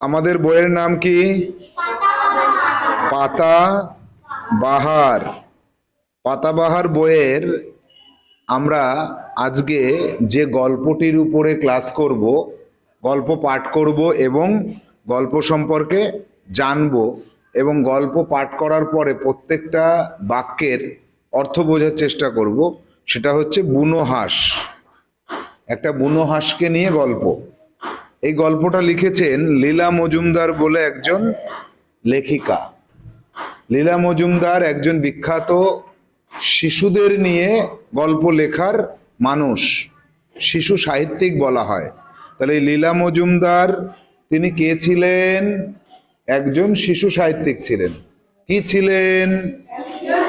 আমাদের বইয়ের নাম কি? পাতা বাহার। পাতাবাহার বইয়ের আমরা আজকে যে গল্পটির উপরে ক্লাস করব, গল্প পাঠ করব এবং গল্প সম্পর্কে জানব এবং গল্প পাঠ করার পরে প্রত্যেকটা বাক্যের অর্থ বোঝার চেষ্টা করব, সেটা হচ্ছে বুনো হাঁস। একটা বুনো হাঁসকে নিয়ে গল্প। এই গল্পটা লিখেছেন লীলা মজুমদার বলে একজন লেখিকা। লীলা মজুমদার একজন বিখ্যাত শিশুদের নিয়ে গল্প লেখার মানুষ, শিশু সাহিত্যিক বলা হয়। তাহলে লীলা মজুমদার, তিনি কে ছিলেন? একজন শিশু সাহিত্যিক ছিলেন। কি ছিলেন?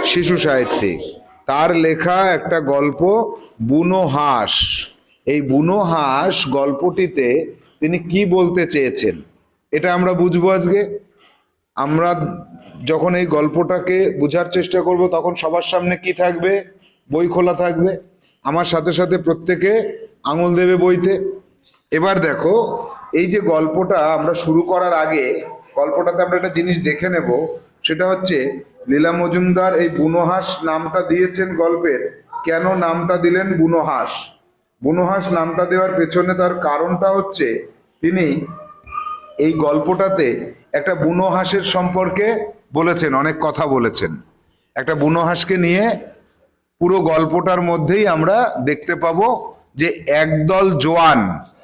শিশু সাহিত্যিক। তার লেখা একটা গল্প বুনো হাঁস। এই বুনো হাঁস গল্পটিতে তিনি কি বলতে চেয়েছেন? এটা আমরা বুঝব আজকে। আমরা যখন এই গল্পটাকে বোঝার চেষ্টা করব, তখন সবার সামনে কি থাকবে? বই খোলা থাকবে। আমার সাথে সাথে প্রত্যেকে আঙুল দেবে বইতে। এবার দেখো, এই যে গল্পটা আমরা শুরু করার আগে, গল্পটাতে আমরা একটা জিনিস দেখে নেব। সেটা হচ্ছে, লীলা মজুমদার এই বুনোহাস নামটা দিয়েছেন গল্পের। কেন নামটা দিলেন বুনোহাস বুনোহাস নামটা দেওয়ার পেছনে তার কারণটা হচ্ছে তিনি এই গল্পটাতে একটা বুনো হাঁসের সম্পর্কে বলেছেন, অনেক কথা বলেছেন। একটা বুনো হাঁসকে নিয়ে পুরো গল্পটার মধ্যেই আমরা দেখতে পাবো যে একদল জোয়ান,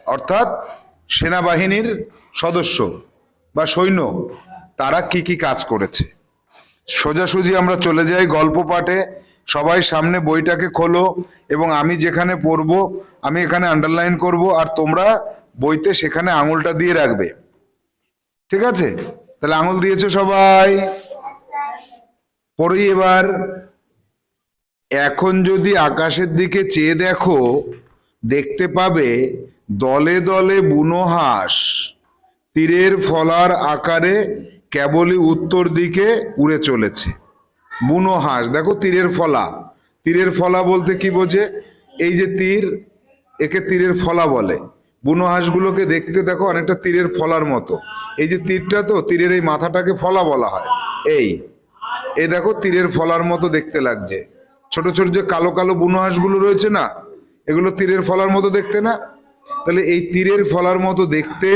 অর্থাৎ সেনাবাহিনীর সদস্য বা সৈন্য, তারা কি কি কাজ করেছে। সোজাসুজি আমরা চলে যাই গল্প পাঠে। সবাই সামনে বইটাকে খোলো এবং আমি যেখানে পড়ব, আমি এখানে আন্ডারলাইন করব আর তোমরা বইতে সেখানে আঙুলটা দিয়ে রাখবে। ঠিক আছে? তাহলে আঙুল দিয়েছ সবাই? পড়ি এবার। এখন যদি আকাশের দিকে চেয়ে দেখো, দেখতে পাবে দলে দলে বুনো হাঁস, তীরের ফলার আকারে কেবলই উত্তর দিকে উড়ে চলেছে। বুনো হাঁস। দেখো তীরের ফলা। তীরের ফলা বলতে কি বোঝে? এই যে তীর, একে তীরের ফলা বলে। বুনো হাঁসগুলোকে দেখতে দেখো অনেকটা তীরের ফলার মতো। এই যে তীরটা তো, তীরের এই মাথাটাকে ফলা বলা হয়। এই এই দেখো তীরের ফলার মতো দেখতে লাগছে। ছোট ছোট যে কালো কালো বুনো হাঁসগুলো রয়েছে না, এগুলো তীরের ফলার মতো দেখতে না? তাহলে এই তীরের ফলার মতো দেখতে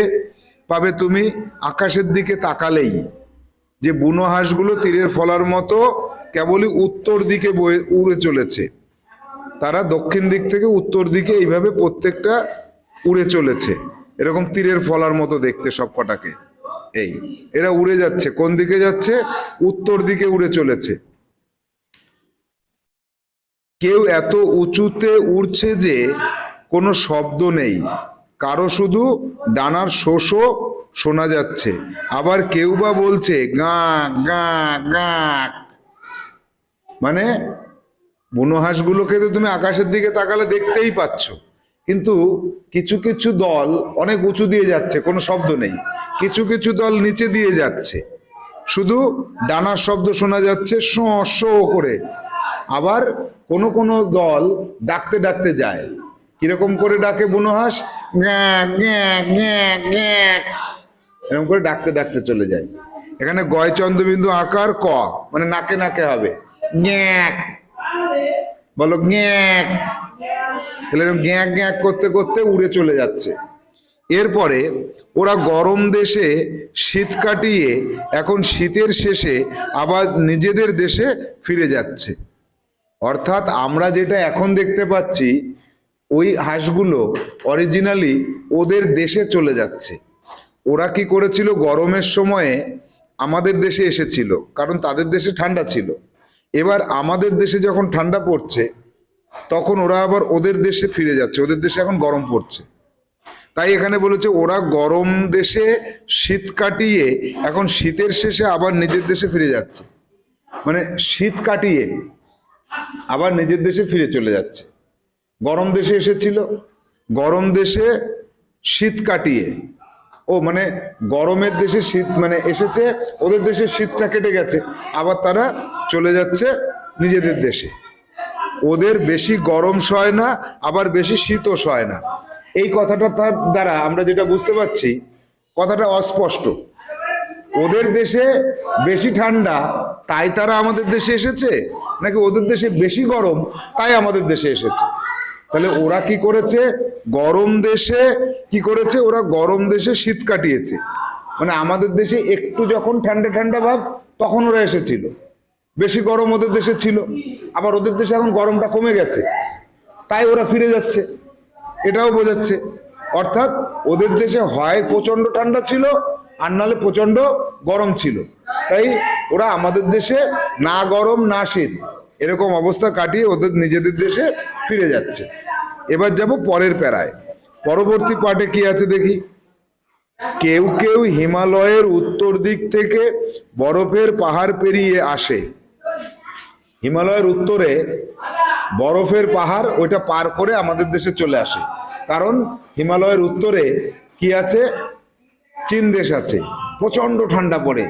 পাবে তুমি আকাশের দিকে তাকালেই। যে বুনো হাঁসগুলো তীরের ফলার মতো কেবলই উত্তর দিকে বয়ে উড়ে চলেছে। তারা দক্ষিণ দিক থেকে উত্তর দিকে এইভাবে প্রত্যেকটা উড়ে চলেছে। এরকম তীরের ফলার মতো দেখতে সব কটাকে এই, এরা উড়ে যাচ্ছে। কোন দিকে যাচ্ছে? উত্তর দিকে উড়ে চলেছে। কেউ এত উঁচুতে উড়ছে যে কোনো শব্দ নেই। কারও শুধু ডানার শোষও শোনা যাচ্ছে। আবার কেউ বা বলছে, গা গা গা। মানে বুনো হাঁসগুলোকে তো তুমি আকাশের দিকে তাকালে দেখতেই পাচ্ছ। কিন্তু কিছু কিছু দল অনেক উঁচু দিয়ে যাচ্ছে, কোনো শব্দ নেই। কিছু কিছু দল নিচে দিয়ে যাচ্ছে। শুধু ডানার শব্দ শোনা যাচ্ছে, শো শো করে। আবার কোনো কোনো দল ডাকতে ডাকতে যায়। কীরকম করে ডাকে বুনো হাঁস গ্যা গ্যা গ্যা গ্যা এরকম করে ডাকতে ডাকতে চলে যায়। এখানে গয় চন্দ্রবিন্দু আকার ক মানে নাকে নাকে হবে। গ্যাক বলো গ্যাক তাহলে এরকম গ্যাঁক গ্যাঁক করতে করতে উড়ে চলে যাচ্ছে। এরপরে ওরা গরম দেশে শীত কাটিয়ে এখন শীতের শেষে আবার নিজেদের দেশে ফিরে যাচ্ছে। অর্থাৎ আমরা যেটা এখন দেখতে পাচ্ছি, ওই হাঁসগুলো অরিজিনালি ওদের দেশে চলে যাচ্ছে। ওরা কি করেছিল? গরমের সময়ে আমাদের দেশে এসেছিল, কারণ তাদের দেশে ঠান্ডা ছিল। এবার আমাদের দেশে যখন ঠান্ডা পড়ছে, তখন ওরা আবার ওদের দেশে ফিরে যাচ্ছে, ওদের দেশে এখন গরম পড়ছে। তাই এখানে বলেছে, ওরা গরম দেশে শীত কাটিয়ে এখন শীতের শেষে আবার নিজের দেশে ফিরে যাচ্ছে। মানে শীত কাটিয়ে আবার নিজের দেশে ফিরে চলে যাচ্ছে। গরম দেশে এসেছিল, গরম দেশে শীত কাটিয়ে ও মানে গরমের দেশে শীত মানে এসেছে, ওদের দেশে শীতটা কেটে গেছে। আবার তারা চলে যাচ্ছে নিজেদের দেশে। ওদের বেশি গরম সয় না, আবার বেশি শীতও সয় না। এই কথাটা তার দ্বারা আমরা যেটা বুঝতে পারছি, কথাটা অস্পষ্ট। ওদের দেশে বেশি ঠান্ডা, তাই তারা আমাদের দেশে এসেছে? নাকি ওদের দেশে বেশি গরম, তাই আমাদের দেশে এসেছে? তাহলে ওরা কি করেছে? গরম দেশে কি করেছে? ওরা গরম দেশে শীত কাটিয়েছে। মানে আমাদের দেশে একটু যখন ঠান্ডা ঠান্ডা ভাব, তখন ওরা এসেছিল। বেশি গরম ওদের দেশে ছিল। আবার ওদের দেশে এখন গরমটা কমে গেছে। তাই ওরা ফিরে যাচ্ছে। এটাও বোঝাচ্ছে। অর্থাৎ ওদের দেশে হয় প্রচণ্ড ঠান্ডা ছিল, আর নাহলে প্রচণ্ড গরম ছিল। তাই ওরা আমাদের দেশে না গরম, না শীত, এরকম অবস্থা কাটিয়ে ওদের নিজেদের দেশে ফিরে যাচ্ছে। এবার যাব পরের প্যারায়। পরবর্তী পার্টে কি আছে দেখি? কেউ কেউ হিমালয়ের উত্তর দিক থেকে বরফের পাহাড় পেরিয়ে আসে। হিমালয়ের উত্তরে বরফের পাহাড় ওইটা পার করে আমাদের দেশে চলে আসে। কারণ হিমালয়ের উত্তরে কি আছে? চীন দেশ আছে। প্রচণ্ড ঠান্ডা পড়ে।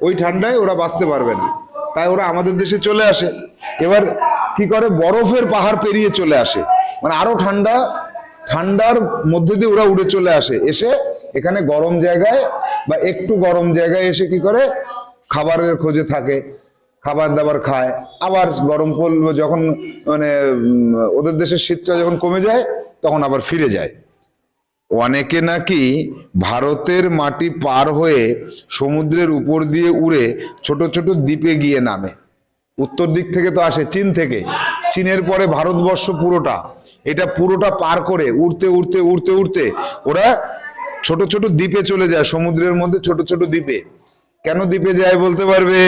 ওই ঠান্ডায় ওরা বাঁচতে পারবে না। তাই ওরা আমাদের দেশে চলে আসে। এবার কি করে? বরফের পাহাড় পেরিয়ে চলে আসে। মানে আরও ঠান্ডা, ঠান্ডার মধ্যে দিয়ে ওরা উড়ে চলে আসে। এসে এখানে গরম জায়গায় বা একটু গরম জায়গায় এসে কি করে? খাবারের খোঁজে থাকে, খাবার দাবার খায়। আবার গরম পড়ল, যখন মানে ওদের দেশের শীতটা যখন কমে যায়, তখন আবার ফিরে যায়। অনেকে নাকি ভারতের মাটি পার হয়ে সমুদ্রের উপর দিয়ে উড়ে ছোট ছোট দ্বীপে গিয়ে নামে। উত্তর দিক থেকে তো আসে চীন থেকে। চীনের পরে ভারতবর্ষ পুরোটা। এটা পুরোটা পার করে উড়তে উড়তে উড়তে উড়তে ওরা ছোট ছোট দ্বীপে চলে যায়, সমুদ্রের মধ্যে ছোট ছোট দ্বীপে। কেন দ্বীপে যায় বলতে পারবে?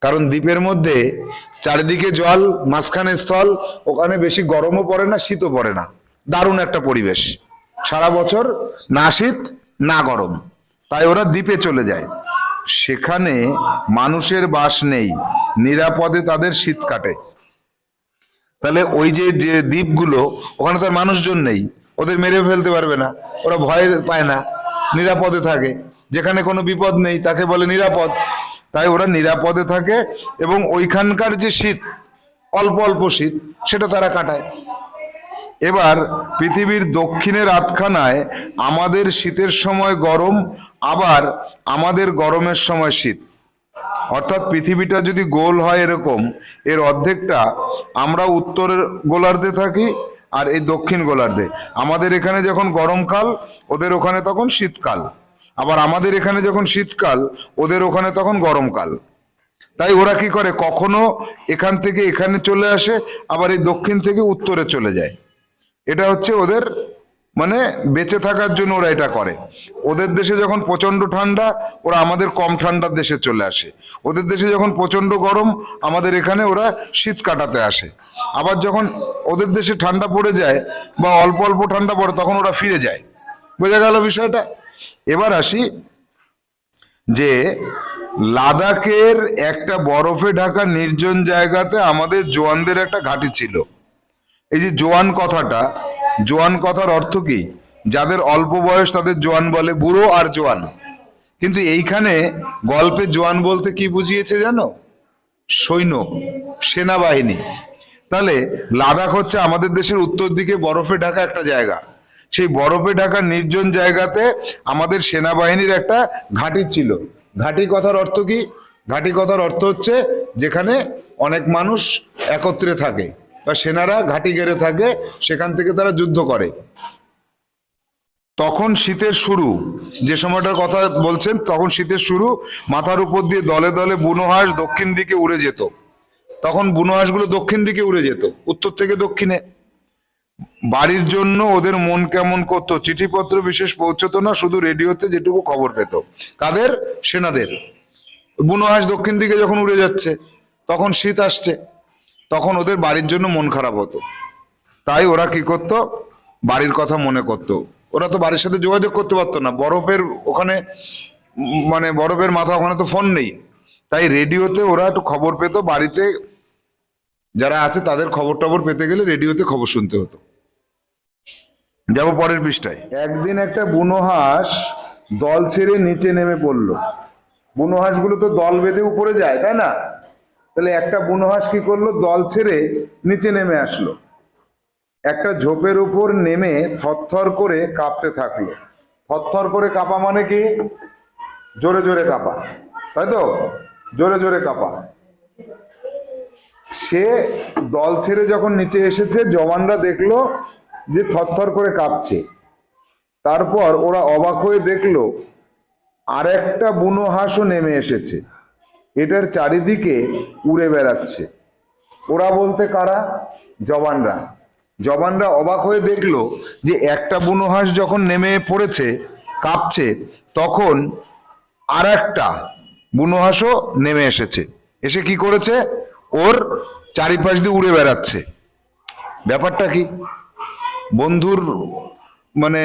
কারণ দ্বীপের মধ্যে চারিদিকে জল, মাঝখানে স্থল, ওখানে বেশি গরমও পড়ে না, শীতও পড়ে না। দারুণ একটা পরিবেশ। সারা বছর না শীত, না গরম। তাই ওরা দ্বীপে চলে যায়। সেখানে মানুষের বাস নেই, নিরাপদে তাদের শীত কাটে। তাহলে ওই যে যে দ্বীপগুলো, ওখানে তো আর মানুষজন নেই, ওদের মেরে ফেলতে পারবে না, ওরা ভয় পায় না, নিরাপদে থাকে। যেখানে কোনো বিপদ নেই, তাকে বলে নিরাপদ। তাই ওরা নিরাপদে থাকে এবং ওইখানকার যে শীত, অল্প অল্প শীত, সেটা তারা কাটায়। এবার পৃথিবীর দক্ষিণের আধখানায় আমাদের শীতের সময় গরম আবার আমাদের গরমের সময় শীত। অর্থাৎ পৃথিবীটা যদি গোল হয় এরকম, এর অর্ধেকটা আমরা উত্তরের গোলার্ধে থাকি আর এই দক্ষিণ গোলার্ধে। আমাদের এখানে যখন গরমকাল, ওদের ওখানে তখন শীতকাল। আবার আমাদের এখানে যখন শীতকাল, ওদের ওখানে তখন গরমকাল। তাই ওরা কি করে? কখনো এখান থেকে এখানে চলে আসে, আবার এই দক্ষিণ থেকে উত্তরে চলে যায়। এটা হচ্ছে ওদের মানে বেঁচে থাকার জন্য ওরা এটা করে। ওদের দেশে যখন প্রচণ্ড ঠান্ডা, ওরা আমাদের কম ঠান্ডার দেশে চলে আসে। ওদের দেশে যখন প্রচণ্ড গরম, আমাদের এখানে ওরা শীত কাটাতে আসে। আবার যখন ওদের দেশে ঠান্ডা পড়ে যায় বা অল্প অল্প ঠান্ডা পড়ে, তখন ওরা ফিরে যায়। বোঝা গেল বিষয়টা? এবার আসি যে লাদাখের একটা বরফে ঢাকা নির্জন জায়গাতে আমাদের জোয়ানদের একটা ঘাঁটি ছিল। এই যে জোয়ান কথাটা জোয়ান কথার অর্থ কি? যাদের অল্প বয়স তাদের জোয়ান বলে বুড়ো আর জোয়ান। কিন্তু এইখানে গল্পে জোয়ান বলতে কি বুঝিয়েছে জানো? সৈন্য, সেনাবাহিনী। তাহলে লাদাখ হচ্ছে আমাদের দেশের উত্তর দিকে বরফে ঢাকা একটা জায়গা। সেই বরফে ঢাকা নির্জন জায়গাতে আমাদের সেনাবাহিনীর একটা ঘাঁটি ছিল। ঘাঁটি কথার অর্থ কি? ঘাঁটি কথার অর্থ হচ্ছে যেখানে অনেক মানুষ একত্রে থাকে। বা সেনারা ঘাঁটি গেড়ে থাকে, সেখান থেকে তারা যুদ্ধ করে। তখন শীতের শুরু। যে সময়টার কথা বলছেন, তখন শীতের শুরু। মাথার উপর দিয়ে দলে দলে বুনো হাঁস দক্ষিণ দিকে উড়ে যেত। তখন বুনো হাঁসগুলো দক্ষিণ দিকে উড়ে যেত, উত্তর থেকে দক্ষিণে। বাড়ির জন্য ওদের মন কেমন করতো, চিঠিপত্র বিশেষ পৌঁছতো না, শুধু রেডিওতে যেটুকু খবর পেত। কাদের? সেনাদের। বুনো হাঁস দক্ষিণ দিকে যখন উড়ে যাচ্ছে, তখন শীত আসছে। তখন ওদের বাড়ির জন্য মন খারাপ হতো। তাই ওরা কি করতো? বাড়ির কথা মনে করতো। ওরা তো বাড়ির সাথে যোগাযোগ করতে পারতো না। বরফের ওখানে মানে বরফের মাথা ওখানে তো ফোন নেই। তাই রেডিওতে ওরা একটু খবর পেত। বাড়িতে যারা আছে তাদের খবর টবর পেতে গেলে রেডিওতে খবর শুনতে হতো। যাব পরের পৃষ্ঠায়। একদিন একটা বুনো হাঁস দল ছেড়ে নিচে নেমে পড়ল। বুনো হাঁসগুলো তো দল বেঁধে উপরে যায়, তাই না? তাহলে একটা বুনো হাঁস কি করল? দল ছেড়ে নিচে নেমে আসলো। একটা ঝোপের উপর নেমে থরথর করে কাঁপতে থাকল। থরথর করে কাঁপা মানে কি? জোরে জোরে কাঁপা। তাই তো? জোরে জোরে কাঁপা। সে দল ছেড়ে যখন নিচে এসেছে, জওয়ানরা দেখল যে থরথর করে কাঁপছে। তারপর ওরা অবাক হয়ে দেখল আর একটা বুনো হাঁসও নেমে এসেছে। এটার চারিদিকে উড়ে বেড়াচ্ছে। ওরা বলতে কারা? জবানরা। জবানরা অবাক হয়ে দেখল যে একটা বুনো হাঁস যখন নেমে পড়েছে, কাঁপছে, তখন আর একটা বুনো হাঁসও নেমে এসেছে। এসে কি করেছে? ওর চারিপাশ দিয়ে উড়ে বেড়াচ্ছে। ব্যাপারটা কি? বন্ধুর মানে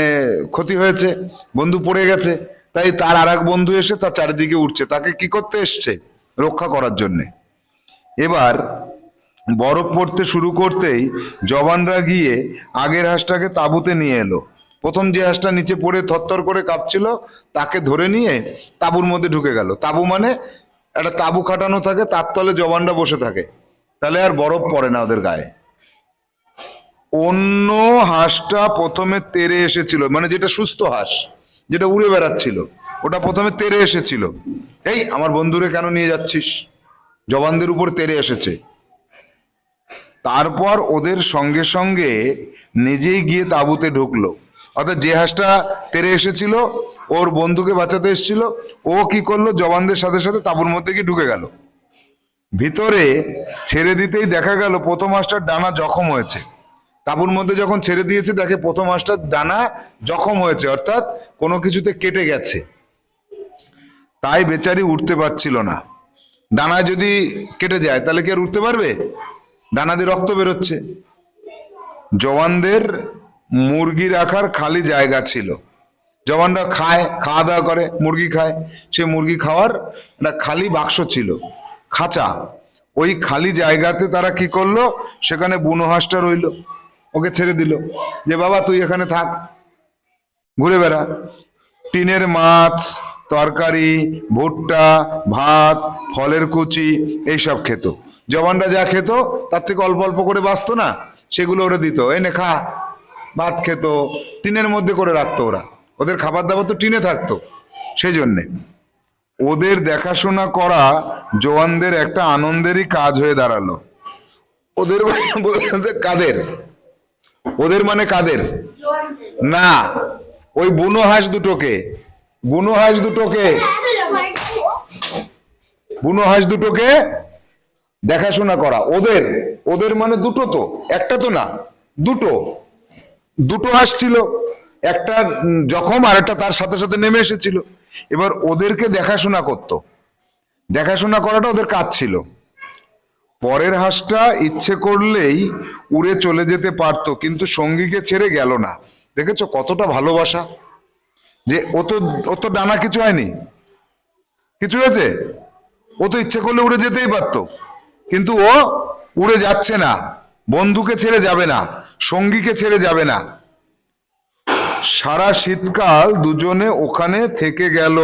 ক্ষতি হয়েছে, বন্ধু পড়ে গেছে, তাই তার আর এক বন্ধু এসে তার চারিদিকে উঠছে তাকে কি করতে এসছে? রক্ষা করার জন্যে। এবার বরফ পড়তে শুরু করতেই জবানরা গিয়ে আগের হাঁসটাকে তাঁবুতে নিয়ে এলো। প্রথম যে হাঁসটা নিচে পড়ে থরথর করে কাঁপছিল, তাকে ধরে নিয়ে তাঁবুর মধ্যে ঢুকে গেল। তাঁবু মানে একটা তাঁবু খাটানো থাকে, তার তলে জবানরা বসে থাকে। তাহলে আর বরফ পড়ে না ওদের গায়ে। অন্য হাঁসটা প্রথমে তেরে এসেছিল মানে যেটা সুস্থ হাঁস, যেটা উড়ে বেড়াচ্ছিল। ওটা প্রথমে তেরে এসেছিল। এই, আমার বন্ধুরে কেন নিয়ে যাচ্ছিস? জবানদের উপর তেরে এসেছে। তারপর ওদের সঙ্গে সঙ্গে নিজেই গিয়ে তাঁবুতে ঢুকলো। অর্থাৎ যে হাঁসটা তেরে এসেছিল, ওর বন্ধুকে বাঁচাতে এসেছিল, ও কি করল? জবানদের সাথে সাথে তাঁবুর মধ্যে গিয়ে ঢুকে গেল। ভিতরে ছেড়ে দিতেই দেখা গেল প্রথম হাঁসটার ডানা জখম হয়েছে। তাঁবুর মধ্যে যখন ছেড়ে দিয়েছে, দেখে প্রথম হাঁসটার ডানা জখম হয়েছে, অর্থাৎ কোনো কিছুতে কেটে গেছে। তাই বেচারি উঠতে পারছিল না। ডানা যদি কেটে যায়, তাহলে কি আর উঠতে পারবে? ডানা দিয়ে রক্ত বেরোচ্ছে। জওয়ানদের মুরগি রাখার খালি জায়গা ছিল। জওয়ানরা খায়, খাওয়া দাওয়া করে, মুরগি খায়। সে মুরগি খাওয়ার একটা খালি বাক্স ছিল, খাঁচা। ওই খালি জায়গাতে তারা কি করল? সেখানে বুনো হাঁসটা রইল। ওকে ছেড়ে দিল। যে, বাবা, তুই এখানে থাক। ঘুরে বেড়া। টিনের মাছ তরকারি, ভুট্টা, ভাত, ফলের কুচি, এইসব খেত। জওয়ানরা যা খেত, তার থেকে অল্প অল্প করে বাঁচতো না, সেগুলো ওরা দিত। এনে খা, ভাত খেত, টিনের মধ্যে করে রাখতো ওরা। ওদের খাবার দাবার তো টিনে থাকতো সেই জন্যে ওদের দেখাশোনা করা জওয়ানদের একটা আনন্দেরই কাজ হয়ে দাঁড়াল। ওদের বলতে কাদের? ওদের মানে কাদের? না, ওই বুনো হাঁস দুটোকে। বুনো হাঁস দুটোকে। বুনো হাঁস দুটোকে দেখাশোনা করা। ওদের ওদের মানে দুটো তো, একটা তো না, দুটো। দুটো হাঁস ছিল, একটা জখম আর একটা তার সাথে সাথে নেমে এসেছিল। এবার ওদেরকে দেখাশোনা করত। দেখাশোনা করাটা ওদের কাজ ছিল। পরের হাঁসটা ইচ্ছে করলেই উড়ে চলে যেতে পারতো, কিন্তু সঙ্গীকে ছেড়ে গেল না। দেখেছ কতটা ভালোবাসা? যে ও তো ও তো ডানা কিছু হয়নি। কিছু হয়েছে? ও তো ইচ্ছে করলে উড়ে যেতেই পারতো। কিন্তু ও উড়ে যাচ্ছে না। বন্ধুকে ছেড়ে যাবে না। সঙ্গীকে ছেড়ে যাবে না। সারা শীতকাল দুজনে ওখানে থেকে গেল।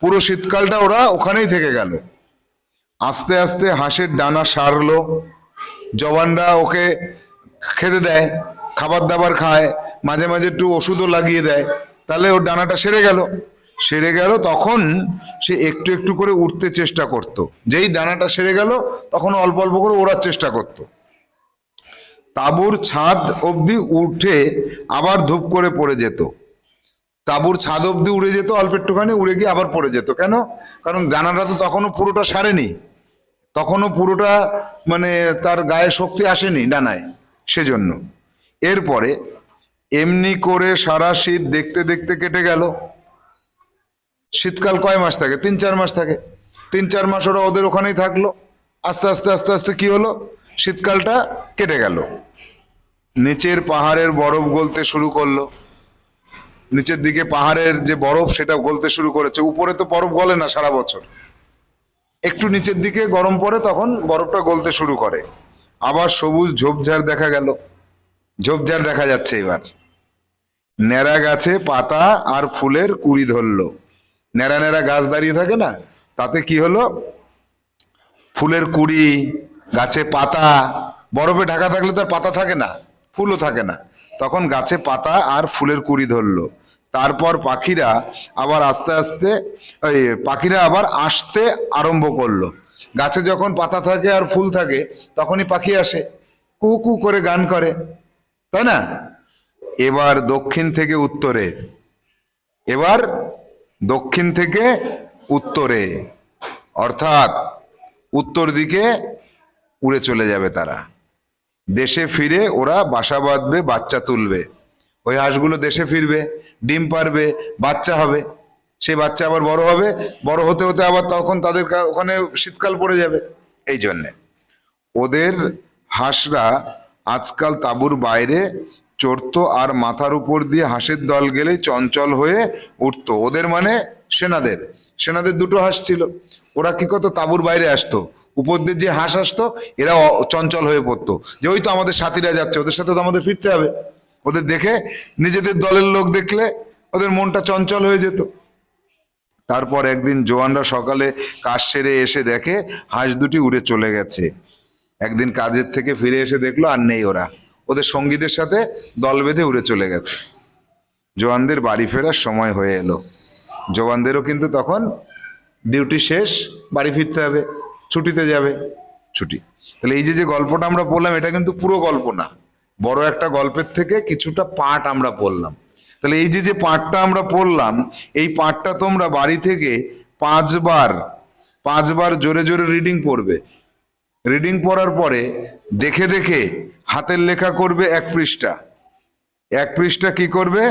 পুরো শীতকালটা ওরা ওখানেই থেকে গেল। আস্তে আস্তে হাঁসের ডানা সারলো। জবানরা ওকে খেতে দেয়, খাবার দাবার খায়, মাঝে মাঝে একটু ওষুধও লাগিয়ে দেয়। তাহলে ওর ডানাটা সেরে গেল। সেরে গেল তখন সে একটু একটু করে উঠতে চেষ্টা করত। যেই ডানাটা সেরে গেল, তখন অল্প অল্প করে ওড়ার চেষ্টা করত। তাঁবুর ছাদ অবধি উঠে আবার ধূপ করে পড়ে যেত। তাঁবুর ছাদ অবধি উড়ে যেত, অল্প একটুখানি উড়ে গিয়ে আবার পড়ে যেত। কেন? কারণ ডানাটা তো তখনও পুরোটা সারেনি। তখনও পুরোটা মানে তার গায়ে শক্তি আসেনি ডানায় সেজন্য। এরপরে এমনি করে সারা শীত দেখতে দেখতে কেটে গেল। শীতকাল কয় মাস থাকে? তিন চার মাস থাকে। তিন চার মাস ওরা ওদের ওখানেই থাকল। আস্তে আস্তে আস্তে আস্তে কি হলো? শীতকালটা কেটে গেল। নিচের পাহাড়ের বরফ গলতে শুরু করল। নিচের দিকে পাহাড়ের যে বরফ, সেটা গলতে শুরু করেছে। উপরে তো বরফ গলে না সারা বছর। একটু নিচের দিকে গরম পড়ে, তখন বরফটা গলতে শুরু করে। আবার সবুজ ঝোপঝাড় দেখা গেল। ঝোপঝাড় দেখা যাচ্ছে এবার। ন্যাড়া গাছে পাতা আর ফুলের কুড়ি ধরলো। ন্যাড়া ন্যাড়া গাছ দাঁড়িয়ে থাকে না? তাতে কি হলো? ফুলের কুড়ি, গাছে পাতা, বরফে ঢাকা থাকলে তো পাতা থাকে না, ফুলও থাকে না। তখন গাছে পাতা আর ফুলের কুড়ি ধরলো। তারপর পাখিরা আবার আস্তে আস্তে ওই পাখিরা আবার আসতে আরম্ভ করল। গাছে যখন পাতা থাকে আর ফুল থাকে, তখনই পাখি আসে। কু কু করে গান করে। তাই না? এবার দক্ষিণ থেকে উত্তরে। এবার দক্ষিণ থেকে উত্তরে। অর্থাৎ উত্তর দিকে উড়ে চলে যাবে তারা। দেশে ফিরে ওরা বাসা বাঁধবে, বাচ্চা তুলবে। ওই হাঁসগুলো দেশে ফিরবে, ডিম পারবে, বাচ্চা হবে। সেই বাচ্চা আবার বড় হবে, বড় হতে হতে আবার তখন তাদের ওখানে শীতকাল পড়ে যাবে। এই জন্যে। ওদের হাঁসরা আজকাল তাঁবুর বাইরে চড়তো আর মাথার উপর দিয়ে হাঁসের দল গেলেই চঞ্চল হয়ে উঠতো। ওদের মানে সেনাদের। সেনাদের দুটো হাঁস ছিল। ওরা কি করতো? তাঁবুর বাইরে আসতো। উপর দিয়ে যে হাঁস আসতো, এরা চঞ্চল হয়ে পড়তো। যে ওই তো আমাদের সাথীরা যাচ্ছে, ওদের সাথে তো আমাদের ফিরতে হবে। ওদের দেখে নিজেদের দলের লোক দেখলে ওদের মনটা চঞ্চল হয়ে যেত। তারপর একদিন জোয়ানরা সকালে কাজ সেরে এসে দেখে হাঁস দুটি উড়ে চলে গেছে। একদিন কাজের থেকে ফিরে এসে দেখল আর নেই ওরা। ওদের সঙ্গীদের সাথে দল বেঁধে উড়ে চলে গেছে। জওয়ানদের বাড়ি ফেরার সময় হয়ে এলো। জওয়ানদেরও কিন্তু তখন ডিউটি শেষ, বাড়ি ফিরতে হবে, ছুটিতে যাবে, ছুটি। তাহলে এই যে যে গল্পটা আমরা পড়লাম, এটা কিন্তু পুরো গল্প না। বড় একটা গল্পের থেকে কিছুটা পার্ট আমরা পড়লাম। তাহলে এই যে যে পাঠটা আমরা পড়লাম, এই পাঠটা তোমরা বাড়ি থেকে পাঁচবার পাঁচবার জোরে জোরে রিডিং পড়বে। রিডিং পড়ার পরে দেখে দেখে হাতের লেখা করবে এক পৃষ্ঠা। এক পৃষ্ঠা কি করবে?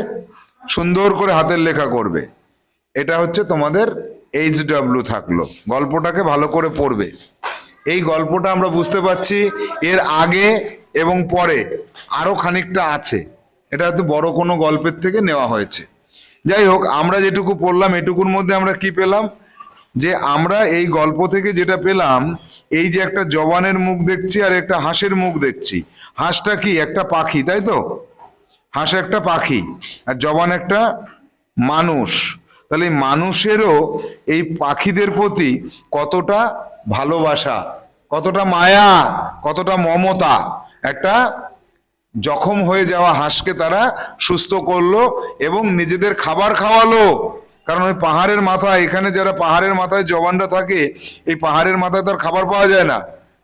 সুন্দর করে হাতের লেখা করবে। এটা হচ্ছে তোমাদের এইচ ডাব্লিউ থাকল। গল্পটাকে ভালো করে পড়বে। এই গল্পটা আমরা বুঝতে পারছি এর আগে এবং পরে আরও খানিকটা আছে। এটা হয়তো বড় কোনো গল্পের থেকে নেওয়া হয়েছে। যাই হোক, আমরা যেটুকু পড়লাম, এটুকুর মধ্যে আমরা কি পেলাম? যে আমরা এই গল্প থেকে যেটা পেলাম, এই যে একটা জবানের মুখ দেখছি আর একটা হাঁসের মুখ দেখছি। হাঁসটা কি? একটা পাখি, তাই তো? হাঁস একটা পাখি আর জবান একটা মানুষ। তাহলে মানুষেরও এই পাখিদের প্রতি কতটা ভালোবাসা, কতটা মায়া, কতটা মমতা, একটা জখম হয়ে যাওয়া হাঁসকে তারা সুস্থ করল এবং নিজেদের খাবার খাওয়ালো। কারণ ওই পাহাড়ের মাথায়, এখানে যারা পাহাড়ের মাথায় জওয়ানরা থাকে, এই পাহাড়ের মাথায় তার খাবার পাওয়া যায় না।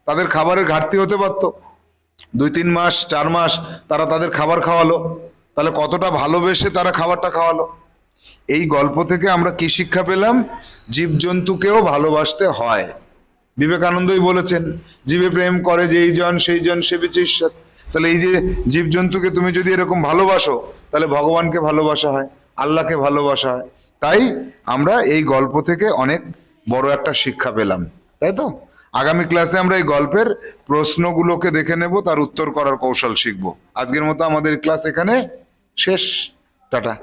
তাদের খাবারের ঘাটতি হতে পারতো। দুই তিন মাস, চার মাস তারা তাদের খাবার খাওয়ালো। তাহলে কতটা ভালোবেসে তারা খাবারটা খাওয়ালো? এই গল্প থেকে আমরা কি শিক্ষা পেলাম? জীবজন্তুকেও ভালোবাসতে হয়। বিবেকানন্দই বলেছেন, জীবে প্রেম করে যেই জন, সেই জন সে ঈশ্বর তাহলে এই যে জীবজন্তুকে তুমি যদি এরকম ভালোবাসো, তাহলে ভগবানকে ভালোবাসা হয়, আল্লাহকে ভালোবাসা হয়। তাই আমরা এই গল্প থেকে অনেক বড় একটা শিক্ষা পেলাম, তাই তো? আগামী ক্লাসে আমরা এই গল্পের প্রশ্নগুলোকে দেখে নেব, তার উত্তর করার কৌশল শিখব। আজকের মতো আমাদের ক্লাস এখানে শেষ। টাটা।